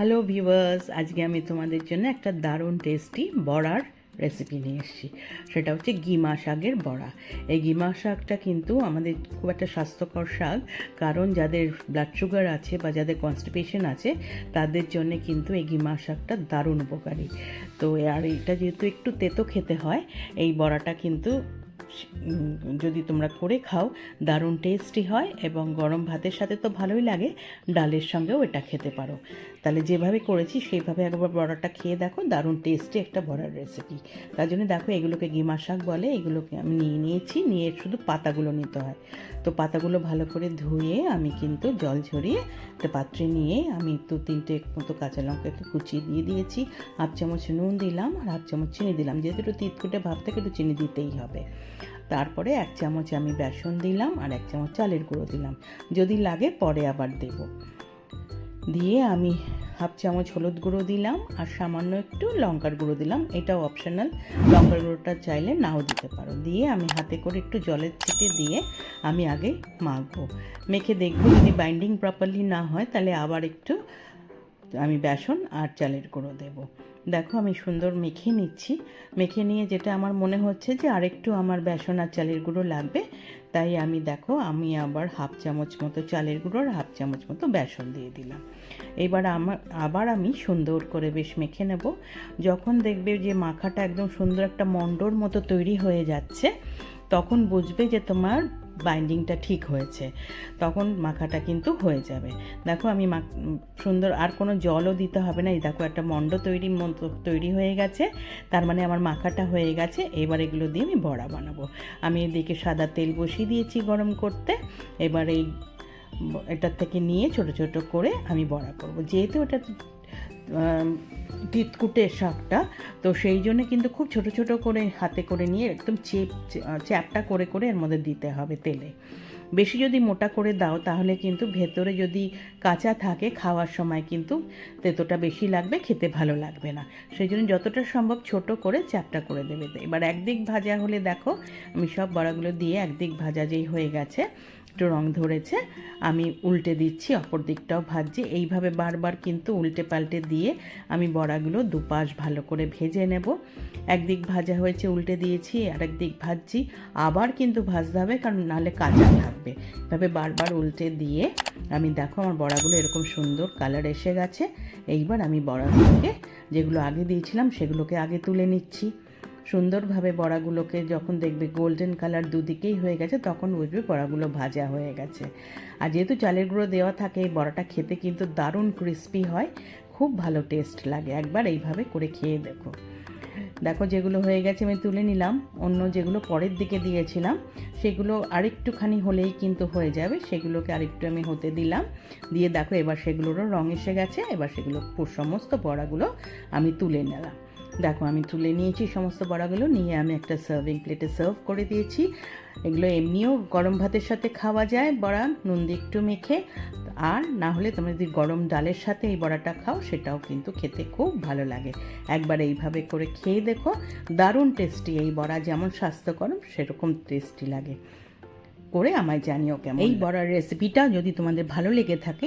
Hello viewers আজকে আমি তোমাদের জন্য একটা দারুণ টেস্টি বড়ার রেসিপি নিয়ে এসেছি। সেটা হচ্ছে গিমা শাকের বড়া। এই গিমা শাকটা কিন্তু আমাদের খুব একটা স্বাস্থ্যকর শাক, কারণ যাদের ব্লাড সুগার আছে বা যাদের কনস্টিপেশন আছে, তাদের জন্য কিন্তু এই গিমা শাকটা দারুণ উপকারী। তো, আর এটা যেহেতু একটু তেতো খেতে হয়, এই বড়াটা কিন্তু যদি তোমরা করে খাও, দারুণ টেস্টি হয় এবং গরম ভাতের সাথে তো ভালোই লাগে, ডালের সঙ্গেও এটা খেতে পারো। তাহলে যেভাবে করেছি, সেইভাবে একবার বড়াটা খেয়ে দেখো, দারুণ টেস্টি একটা বড়ার রেসিপি তার জন্য দেখো, এগুলোকে গিমা শাক বলে, এগুলোকে আমি নিয়ে নিয়েছি, নিয়ে শুধু পাতাগুলো নিতে হয়। তো পাতাগুলো ভালো করে ধুয়ে আমি কিন্তু জল ঝরিয়ে পাত্রে নিয়ে আমি দু তিনটে মতো কাঁচা লঙ্কা একটু কুচিয়ে দিয়ে দিয়েছি, হাফ চামচ নুন দিলাম, আর হাফ চামচ চিনি দিলাম। যেহেতু একটু তিতকুটে ভাব থেকে, একটু চিনি দিতেই হবে। তারপরে এক চামচ আমি বেসন দিলাম আর এক চামচ চালের গুঁড়ো দিলাম। যদি লাগে পরে আবার দেব। দিয়ে আমি হাফ চামচ হলুদ গুঁড়ো দিলাম আর সামান্য একটু লঙ্কার গুঁড়ো দিলাম। এটাও অপশনাল লঙ্কার গুঁড়োটা চাইলে নাও দিতে পারো। দিয়ে আমি হাতে করে একটু জলের ছিটে দিয়ে আমি আগে মাখবো। মেখে দেখব যদি বাইন্ডিং প্রপারলি না হয় তাহলে আবার একটু আমি বেসন আর চালের গুঁড়ো দেবো। দেখো আমি সুন্দর মেখে নিচ্ছি। মেখে নিয়ে যেটা আমার মনে হচ্ছে যে আরেকটু আমার বেসন আর চালের গুঁড়ো লাগবে, তাই আমি দেখো আমি আবার হাফ চামচ মতো চালের গুঁড়ো আর হাফ চামচ মতো বেসন দিয়ে দিলাম। এবার আমার আবার আমি সুন্দর করে বেশ মেখে নেব। যখন দেখবে যে মাখাটা একদম সুন্দর একটা মণ্ডর মতো তৈরি হয়ে যাচ্ছে, তখন বুঝবে যে তোমার বাইন্ডিংটা ঠিক হয়েছে, তখন মাখাটা কিন্তু হয়ে যাবে। দেখো আমি সুন্দর আর কোনো জলও দিতে হবে না। এই দেখো একটা মণ্ড তৈরি তৈরি হয়ে গেছে, তার মানে আমার মাখাটা হয়ে গেছে, এবার এগুলো দিয়ে আমি বড়া বানাবো। আমি এদিকে সাদা তেল বসিয়ে দিয়েছি গরম করতে, এবার এই এটার থেকে নিয়ে ছোট ছোট করে আমি বড়া করব। যেহেতু এটা তিতকুটে শাকটা। তো সেই জন্য কিন্তু খুব ছোট ছোট করে, হাতে করে নিয়ে একদম চেপ চ্যাপটা করে করে এর মধ্যে দিতে হবে তেলে। বেশি যদি মোটা করে দাও, তাহলে কিন্তু ভেতরে যদি কাঁচা থাকে, খাওয়ার সময় কিন্তু তেতোটা বেশি লাগবে, খেতে ভালো লাগবে না। সেই জন্য যতটা সম্ভব ছোট করে চ্যাপটা করে দেবে। এবার একদিক ভাজা হলে দেখো, আমি সব বড়াগুলো দিয়ে একদিক ভাজা যেই হয়ে গেছে, একটু রং ধরেছে, আমি উল্টে দিচ্ছি, অপর দিকটাও ভাজছি। এইভাবে বারবার কিন্তু উল্টে পাল্টে দিয়ে আমি বড়াগুলো দুপাশ ভালো করে ভেজে নেব। একদিক ভাজা হয়েছে, উল্টে দিয়েছি আর একদিক ভাজছি। আবার কিন্তু ভাজতে হবে, কারণ নাহলে কাঁচা থাকবে। এভাবে বারবার উল্টে দিয়ে আমি দেখো আমার বড়াগুলো এরকম সুন্দর কালার এসে গেছে। এইবার আমি বড়াগুলোকে যেগুলো আগে দিয়েছিলাম, সেগুলোকে আগে তুলে নিচ্ছি। সুন্দরভাবে বড়াগুলোকে যখন দেখবে গোল্ডেন কালার দুদিকেই হয়ে গেছে, তখন বুঝবে বড়াগুলো ভাজা হয়ে গেছে। আর যেহেতু চালের গুঁড়ো দেওয়া থাকে, এই বড়াটা খেতে কিন্তু দারুণ ক্রিস্পি হয়। খুব ভালো টেস্ট লাগে। একবার এইভাবে করে খেয়ে দেখো। দেখো যেগুলো হয়ে গেছে আমি তুলে নিলাম। অন্য যেগুলো পরের দিকে দিয়েছিলাম, সেগুলো আরেকটুখানি হলেই কিন্তু হয়ে যাবে। সেগুলোকে আরেকটু আমি হতে দিলাম। দিয়ে দেখো এবার সেগুলোরও রং এসে গেছে। এবার সেগুলো সমস্ত বড়াগুলো আমি তুলে নিলাম। দেখো আমি তুলে নিয়েছি সমস্ত বড়াগুলো নিয়ে আমি একটা সার্ভিং প্লেটে সার্ভ করে দিয়েছি। এগুলো এমনিও গরম ভাতের সাথে খাওয়া যায় বড়া নুন দিয়ে একটু মেখে। আর না হলে তোমরা যদি গরম ডালের সাথে এই বড়াটা খাও সেটাও কিন্তু খেতে খুব ভালো লাগে। একবার এইভাবে করে খেয়ে দেখো দারুণ টেস্টি এই বড়া যেমন স্বাস্থ্যকর সেরকম টেস্টি লাগে। করে আমায় জানিও কেমন এই বড়ার রেসিপিটা যদি তোমাদের ভালো লেগে থাকে